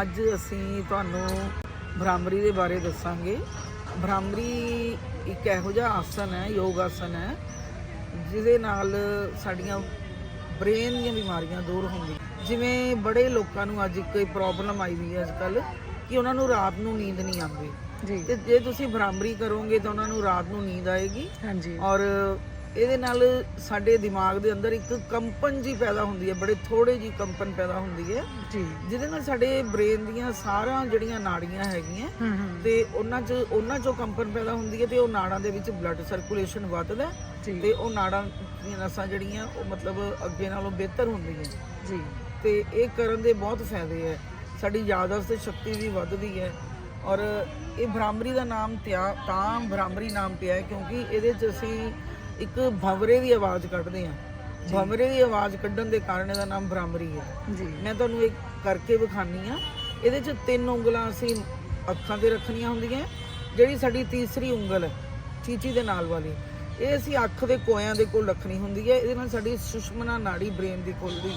ਅੱਜ ਅਸੀਂ ਤੁਹਾਨੂੰ ਭ੍ਰਾਮਰੀ ਦੇ ਬਾਰੇ ਦੱਸਾਂਗੇ। ਭ੍ਰਾਮਰੀ ਇੱਕ ਇਹੋ ਜਿਹਾ ਆਸਨ ਹੈ ਯੋਗ ਆਸਨ ਹੈ ਜਿਹਦੇ ਨਾਲ ਸਾਡੀਆਂ ਬ੍ਰੇਨ ਦੀਆਂ ਬਿਮਾਰੀਆਂ ਦੂਰ ਹੁੰਦੀਆਂ। ਜਿਵੇਂ ਬੜੇ ਲੋਕਾਂ ਨੂੰ ਅੱਜ ਇੱਕ ਪ੍ਰੋਬਲਮ ਆਈ ਵੀ ਹੈ ਅੱਜ ਕੱਲ ਕਿ ਉਹਨਾਂ ਨੂੰ ਰਾਤ ਨੂੰ ਨੀਂਦ ਨਹੀਂ ਆਉਂਦੀ। ਜੀ। ਤੇ ਜੇ ਤੁਸੀਂ ਭ੍ਰਾਮਰੀ ਕਰੋਗੇ ਤਾਂ ਉਹਨਾਂ ਨੂੰ ਰਾਤ ਨੂੰ ਨੀਂਦ ਆਏਗੀ। ਹਾਂਜੀ। ਔਰ ਇਹਦੇ ਨਾਲ ਸਾਡੇ ਦਿਮਾਗ ਦੇ ਅੰਦਰ ਇੱਕ ਕੰਪਨ ਜੀ ਪੈਦਾ ਹੁੰਦੀ ਹੈ ਬੜੇ ਥੋੜੇ ਜੀ ਕੰਪਨ ਪੈਦਾ ਹੁੰਦੀ ਹੈ। ਜੀ। ਜਿਹਦੇ ਨਾਲ ਸਾਡੇ ਬ੍ਰੇਨ ਦੀਆਂ ਸਾਰੀਆਂ ਜਿਹੜੀਆਂ ਨਾੜੀਆਂ ਹੈਗੀਆਂ ਤੇ ਉਹਨਾਂ 'ਚ ਉਹਨਾਂ 'ਚੋਂ ਕੰਪਨ ਪੈਦਾ ਹੁੰਦੀ ਹੈ ਤੇ ਉਹ ਨਾੜਾਂ ਦੇ ਵਿੱਚ ਬਲੱਡ ਸਰਕੂਲੇਸ਼ਨ ਵੱਧਦਾ ਤੇ ਉਹ ਨਾੜਾਂ ਦੀਆਂ ਨਸਾਂ ਜਿਹੜੀਆਂ ਉਹ ਮਤਲਬ ਅੱਗੇ ਨਾਲੋਂ ਬਿਹਤਰ ਹੁੰਦੀਆਂ ਜੀ। ਤੇ ਇਹ ਕਰਨ ਦੇ ਬਹੁਤ ਫਾਇਦੇ ਹੈ। ਸਾਡੀ ਯਾਦਾਸ਼ਤ ਸ਼ਕਤੀ ਵੀ ਵੱਧਦੀ ਹੈ ਔਰ ਇਹ ਭ੍ਰਾਮਰੀ ਦਾ ਨਾਮ ਤਾਂ ਭ੍ਰਾਮਰੀ ਨਾਮ ਪਿਆ ਹੈ ਕਿਉਂਕਿ ਇਹਦੇ 'ਚ ਅਸੀਂ ਇੱਕ ਭਵਰੇ ਦੀ ਆਵਾਜ਼ ਕੱਢਦੇ ਹਾਂ ਭਵਰੇ ਦੀ ਆਵਾਜ਼ ਕੱਢਣ ਦੇ ਕਾਰਨ ਇਹਦਾ ਨਾਮ ਭ੍ਰਾਮਰੀ ਹੈ ਜੀ। ਮੈਂ ਤੁਹਾਨੂੰ ਇੱਕ ਕਰਕੇ ਵਿਖਾਨੀ ਆ। ਇਹਦੇ 'ਚ ਤਿੰਨ ਉਂਗਲਾਂ ਅਸੀਂ ਅੱਖਾਂ ਤੇ ਰੱਖਣੀਆਂ ਹੁੰਦੀਆਂ ਜਿਹੜੀ ਸਾਡੀ ਤੀਸਰੀ ਉਂਗਲ ਹੈ ਚੀਚੀ ਦੇ ਨਾਲ ਵਾਲੀ। ਇਹ ਅਸੀਂ ਅੱਖ ਦੇ ਕੋਇਆਂ ਦੇ ਕੋਲ ਰੱਖਣੀ ਹੁੰਦੀ ਹੈ। ਇਹਦੇ ਨਾਲ ਸਾਡੀ ਸੁਸ਼ਮਨਾ ਨਾੜੀ ਬ੍ਰੇਨ ਦੀ ਖੁੱਲਦੀ